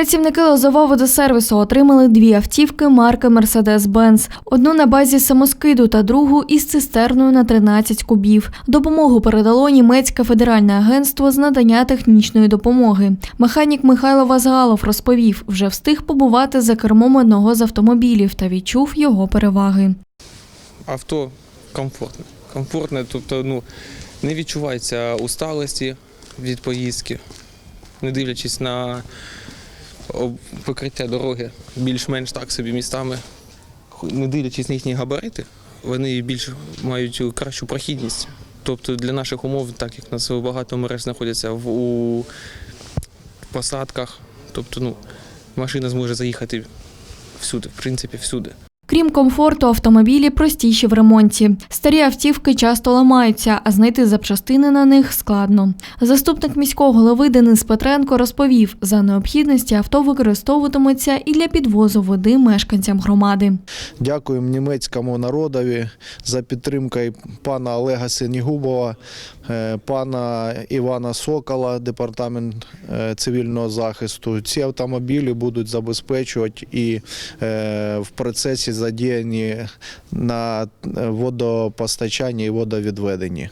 Працівники Лозового водосервісу отримали дві автівки марки Mercedes-Benz. Одну на базі самоскиду та другу із цистерною на 13 кубів. Допомогу передало німецьке федеральне агентство з надання технічної допомоги. Механік Михайло Вазгалов розповів, вже встиг побувати за кермом одного з автомобілів та відчув його переваги. авто комфортне. Комфортне, тобто ну, не відчувається усталості від поїздки, не дивлячись на покриття дороги більш-менш так собі містами, не дивлячись на їхні габарити, вони більш мають кращу прохідність. Тобто для наших умов, так як у нас багато мереж знаходяться в, у посадках, тобто ну, машина зможе заїхати всюди, в принципі, всюди. Крім комфорту, автомобілі простіші в ремонті. Старі автівки часто ламаються, а знайти запчастини на них складно. Заступник міського голови Денис Петренко розповів, за необхідності авто використовуватиметься і для підвозу води мешканцям громади. Дякуємо німецькому народові за підтримку пана Олега Синігубова, пана Івана Сокола, департамент е, цивільного захисту. Ці автомобілі будуть забезпечувати і е, в процесі задіяні на е, водопостачанні і водовідведенні.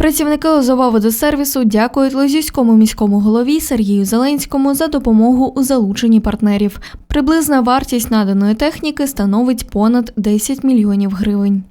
Працівники Лозового водосервісу дякують Лозівському міському голові Сергію Зеленському за допомогу у залученні партнерів. Приблизна вартість наданої техніки становить понад 10 мільйонів гривень.